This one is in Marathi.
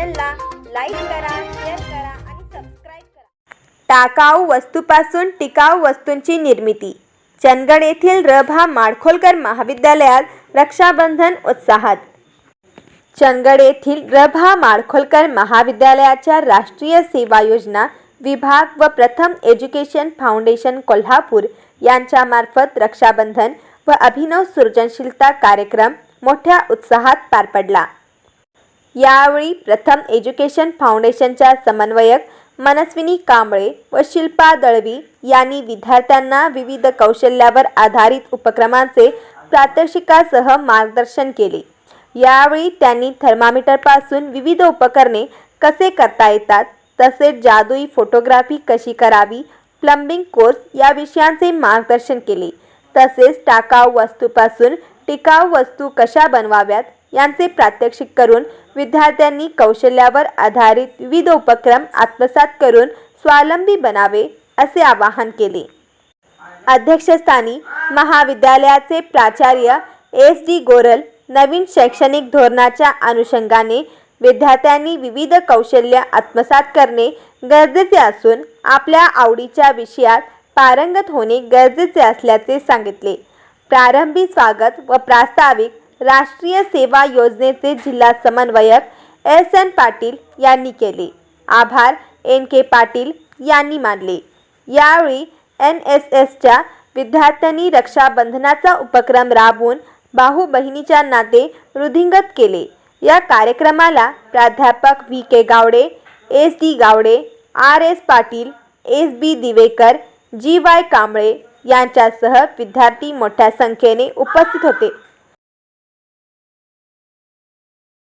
चॅनलला लाईक करा शेअर करा आणि सबस्क्राईब करा. टाकाऊ वस्तूपासून टिकाऊ वस्तूंची निर्मिती. चंदगड येथील रभा माडखोलकर महाविद्यालयात रक्षाबंधन उत्साहात. चंदगड येथील रभा माडखोलकर महाविद्यालयाच्या राष्ट्रीय सेवा योजना विभाग व प्रथम एज्युकेशन फाउंडेशन कोल्हापूर यांच्यामार्फत रक्षाबंधन व अभिनव सृजनशीलता कार्यक्रम मोठ्या उत्साहात पार पडला. यावेळी प्रथम एज्युकेशन फाउंडेशनच्या समन्वयक मनस्विनी कांबळे व शिल्पा दळवी यांनी विद्यार्थ्यांना विविध कौशल्यावर आधारित उपक्रमांचे प्रात्यक्षिकासह मार्गदर्शन केले. यावेळी त्यांनी थर्मामीटरपासून विविध उपकरणे कसे करता येतात तसेच जादुई फोटोग्राफी कशी करावी प्लंबिंग कोर्स या विषयांचे मार्गदर्शन केले. तसेच टाकाऊ वस्तूपासून टिकाऊ वस्तू कशा बनवाव्यात यांचे प्रात्यक्षिक करून विद्यार्थ्यांनी कौशल्यावर आधारित विविध उपक्रम आत्मसात करून स्वावलंबी बनावे असे आवाहन केले. अध्यक्षस्थानी महाविद्यालयाचे प्राचार्य एस डी गोरल नवीन शैक्षणिक धोरणाच्या अनुषंगाने विद्यार्थ्यांनी विविध कौशल्य आत्मसात करणे गरजेचे असून आपल्या आवडीच्या विषयात पारंगत होणे गरजेचे असल्याचे सांगितले. प्रारंभी स्वागत व प्रास्ताविक राष्ट्रीय सेवा योजनेचे जिल्हा समन्वयक एस एन पाटील यांनी केले. आभार एन के पाटील यांनी मानले. यावेळी एन एस एसच्या विद्यार्थ्यांनी रक्षाबंधनाचा उपक्रम राबवून भाऊ बहिणीच्या नाते वृद्धिंगत केले. या कार्यक्रमाला प्राध्यापक V K Gawade S D Gawade R S Patil S B Divekar G Y Kamble यांच्यासह विद्यार्थी मोठ्या संख्येने उपस्थित होते.